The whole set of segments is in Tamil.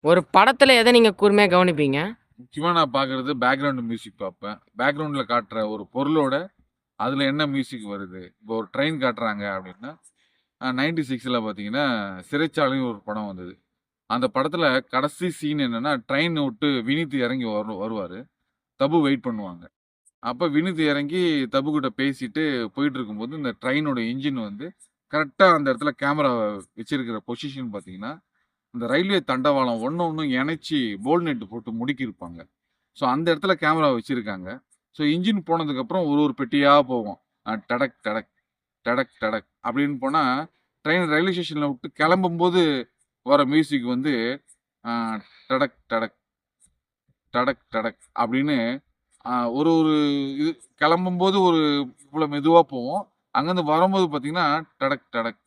ஒரு படத்துல எதை நீங்க கூர்மையா கவனிப்பீங்க? முக்கியமா நான் பார்க்குறது பேக்ரவுண்ட் மியூசிக் பார்ப்பேன். பேக்ரவுண்ட்ல காட்டுற ஒரு பொருளோட, அதுல என்ன மியூசிக் வருது. இப்போ ஒரு ட்ரெயின் காட்டுறாங்க அப்படின்னா நைன்டி சிக்ஸில் பார்த்தீங்கன்னா, சிறைச்சாலையும் ஒரு படம் வந்தது. அந்த படத்துல கடைசி சீன் என்னன்னா, ட்ரெயின் விட்டு வினித்து இறங்கி வரு வருவார் தபு வெயிட் பண்ணுவாங்க. அப்போ வினித்து இறங்கி தபு கிட்ட பேசிட்டு போயிட்டுருக்கும்போது, இந்த ட்ரெயினோட இன்ஜின் வந்து கரெக்டாக அந்த இடத்துல கேமரா வச்சிருக்கிற பொசிஷன் பார்த்தீங்கன்னா, இந்த ரயில்வே தண்டவாளம் ஒன்று ஒன்றும் இணைச்சி போல் நெட் போட்டு முடுக்கியிருப்பாங்க. ஸோ அந்த இடத்துல கேமரா வச்சுருக்காங்க ஸோ இன்ஜின் போனதுக்கப்புறம் ஒரு ஒரு பெட்டியாக போகும். டடக் டடக், டடக் டடக் அப்படின்னு போனால் ட்ரெயின் ரயில்வே ஸ்டேஷனில் விட்டு கிளம்பும்போது வர மியூசிக் வந்து, டடக் டடக், டடக் டடக் அப்படின்னு ஒரு ஒரு இது கிளம்பும்போது ஒரு இவ்வளோ மெதுவாக போவோம் அங்கேருந்து வரும்போது பார்த்திங்கன்னா டடக் டடக்,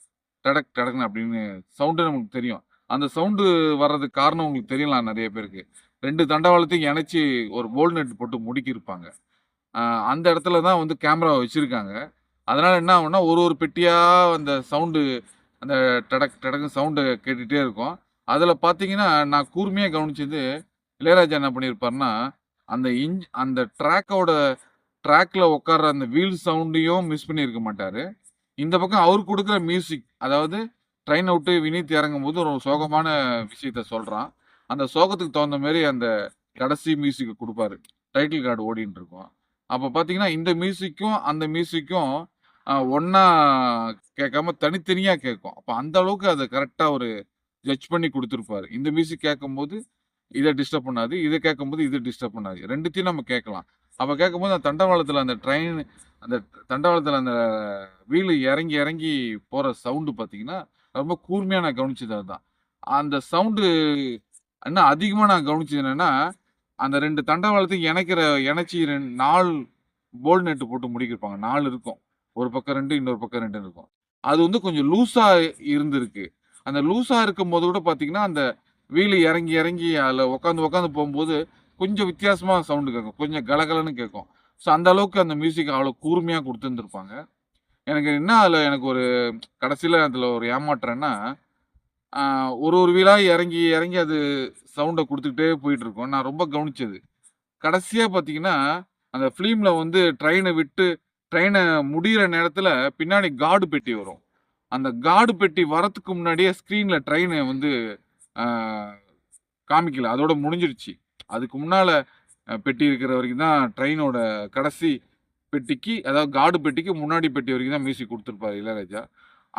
டடக் டடக்னு அப்படின்னு சவுண்டு நமக்கு தெரியும். அந்த சவுண்டு வர்றதுக்கு காரணம் உங்களுக்கு தெரியலாம் நிறைய பேருக்கு. ரெண்டு தண்டவாளத்தையும் இணைச்சி ஒரு போல்ட் நெட் போட்டு முடிக்கிருப்பாங்க அந்த இடத்துல தான் வந்து கேமரா வச்சுருக்காங்க அதனால் என்ன ஆகும்னா, ஒரு ஒரு பெட்டியாக அந்த சவுண்டு அந்த டடக் டடக்கு சவுண்டு கேட்டுகிட்டே இருக்கும். அதில் பார்த்தீங்கன்னா, நான் கூர்மையாக கவனிச்சது, இளையராஜா என்ன பண்ணியிருப்பாருன்னா, அந்த இன்ஜ் அந்த ட்ராக்கோட ட்ராக்ல உட்கார்ற அந்த வீல் சவுண்டையும் மிஸ் பண்ணியிருக்க மாட்டார் இந்த பக்கம் அவர் கொடுக்குற மியூசிக், அதாவது ட்ரெயினை விட்டு வினீத் இறங்கும்போது ஒரு சோகமான விஷயத்த சொல்கிறான் அந்த சோகத்துக்கு தகுந்த மாரி அந்த கடைசி மியூசிக்கை கொடுப்பாரு டைட்டில் கார்டு ஓடின்னு இருக்கும். அப்போ பார்த்தீங்கன்னா, இந்த மியூசிக்கும், அந்த மியூசிக்கும் ஒன்றா கேட்காம தனித்தனியாக கேட்கும். அப்போ அந்த அளவுக்கு அதை கரெக்டாக ஒரு ஜட்ஜ் பண்ணி கொடுத்துருப்பாரு இந்த மியூசிக் கேட்கும்போது, இதை டிஸ்டர்ப் பண்ணாது. இதை கேட்கும்போது, இதை டிஸ்டர்ப் பண்ணாது. ரெண்டுத்தையும் நம்ம கேட்கலாம். அப்போ கேட்கும்போது அந்த தண்டவாளத்தில் அந்த ட்ரெயின் அந்த தண்டவாளத்தில் அந்த வீலு இறங்கி இறங்கி போகிற சவுண்டு பார்த்தீங்கன்னா, ரொம்ப கூர்மையாக நான் கவனிச்சது அதுதான். அந்த சவுண்டு இன்னும் அதிகமாக நான் கவனிச்சது என்னென்னா அந்த ரெண்டு தண்டவாளத்துக்கு இணைக்கிற இணைச்சி ரெண்டு நாலு போல்ட் நெட்டு போட்டு முடிக்கிருப்பாங்க நாலு இருக்கும். ஒரு பக்கம் ரெண்டு இன்னொரு பக்கம் ரெண்டு இருக்கும். அது வந்து கொஞ்சம் லூஸாக இருந்திருக்கு. அந்த லூசாக இருக்கும் போது கூட பார்த்தீங்கன்னா, அந்த வீலு இறங்கி இறங்கி அதில் உட்காந்து உட்காந்து போகும்போது கொஞ்சம் வித்தியாசமாக சவுண்டு கேட்கும். கொஞ்சம் கலகலன்னு கேட்கும். ஸோ அந்த அளவுக்கு அந்த மியூசிக் அவ்வளோ கூர்மையாக கொடுத்துருந்துருப்பாங்க எனக்கு என்ன அதில் எனக்கு ஒரு கடைசியில் அதில் ஒரு ஏமாற்றம்னா, ஒரு ஒரு வீலாக இறங்கி இறங்கி அது சவுண்டை கொடுத்துக்கிட்டே போயிட்டுருக்கும். நான் ரொம்ப கவனித்தது கடைசியாக பார்த்தீங்கன்னா, அந்த ஃபிலிமில் வந்து ட்ரெயினை விட்டு ட்ரெயினை முடியிற நேரத்தில் பின்னாடி காடு பெட்டி வரும். அந்த காடு பெட்டி வரத்துக்கு முன்னாடியே ஸ்க்ரீனில் ட்ரெயினை வந்து காமிக்கல. அதோட முடிஞ்சிருச்சு. அதுக்கு முன்னால் பெட்டி இருக்கிற வரைக்கும் தான் ட்ரெயினோட கடைசி பெட்டிக்கு, அதாவது காடு பெட்டிக்கு முன்னாடி பெட்டி வரைக்கும் தான் மியூசிக் கொடுத்துருப்பாரு இளையராஜா.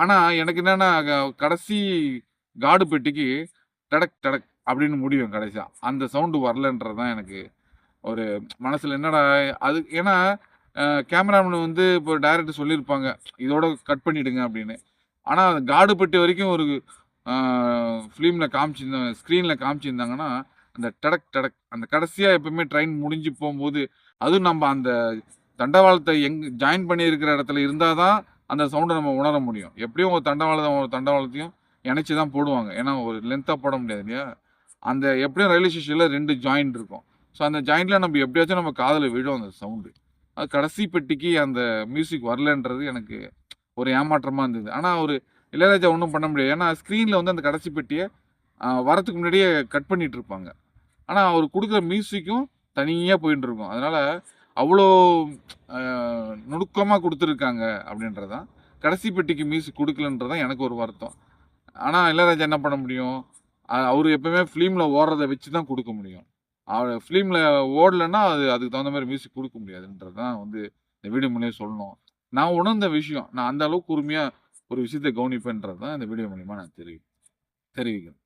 ஆனால் எனக்கு என்னென்னா க கடைசி காடு பெட்டிக்கு டடக் டடக் அப்படின்னு முடியும் கடைசியாக அந்த சவுண்டு வரலன்றது தான் எனக்கு ஒரு மனசில் என்னடா அது ஏன்னா, கேமராமேன் வந்து இப்போ டைரக்டர் சொல்லியிருப்பாங்க. இதோட கட் பண்ணிவிடுங்க அப்படின்னு. ஆனால் காடு பெட்டி வரைக்கும் ஒரு ஃபிலிமில் காமிச்சிருந்தாங்க ஸ்க்ரீனில் காமிச்சிருந்தாங்கன்னா, அந்த டடக் டடக் அந்த கடைசியாக எப்பவுமே ட்ரெயின் முடிஞ்சு போகும்போது அதுவும் நம்ம அந்த தண்டவாளத்தை எங் ஜாயின் பண்ணியிருக்கிற இடத்துல இருந்தால் தான், அந்த சவுண்டை நம்ம உணர முடியும். எப்படியும் ஒரு தண்டவாளம் ஒரு தண்டவாளத்தையும் இணைச்சி தான் போடுவாங்க. ஏன்னா ஒரு லென்த்தாக போட முடியாது இல்லையா? அந்த எப்படியும் ரயில்வே ஸ்டேஷனில் ரெண்டு ஜாயிண்ட் இருக்கும். ஸோ அந்த ஜாயிண்டில் நம்ம எப்படியாச்சும் நம்ம காதில் விழும் அந்த சவுண்டு. அது கடைசி பெட்டிக்கு அந்த மியூசிக் வரலன்றது எனக்கு ஒரு ஏமாற்றமாக இருந்தது. ஆனால் ஒரு இளையராஜா ஒன்றும் பண்ண முடியாது. ஏன்னா ஸ்க்ரீனில் வந்து அந்த கடைசி பெட்டியை வரத்துக்கு முன்னாடியே கட் பண்ணிட்டுருப்பாங்க. ஆனால் அவர் கொடுக்குற மியூசிக்கும் தனியாக போயிட்டு இருக்கும் அதனால் அவ்வளோ நுணுக்கமாக கொடுத்துருக்காங்க அப்படின்றதான் அப்படின்றது தான். கடைசி பெட்டிக்கு மியூசிக் கொடுக்கலன்றதான் எனக்கு ஒரு வருத்தம். ஆனால் இளையராஜா என்ன பண்ண முடியும்? அவர் எப்போயுமே எப்பவுமே ஃபிலிம்ல ஓடுறத வச்சு தான் கொடுக்க முடியும். அவர் ஃபிலிமில் ஓடலைன்னா அது அதுக்கு தகுந்த மாதிரி மியூசிக் கொடுக்க முடியாதுன்றது தான் வந்து இந்த வீடியோ மூலியம் சொல்லணும். நான் உணர்ந்த விஷயம். நான் அந்த அளவுக்கு உரிமையாக ஒரு விஷயத்தை கவனிப்பேன்றது தான் இந்த வீடியோ மூலியமாக நான் தெரிவி தெரிவிக்கிறேன்.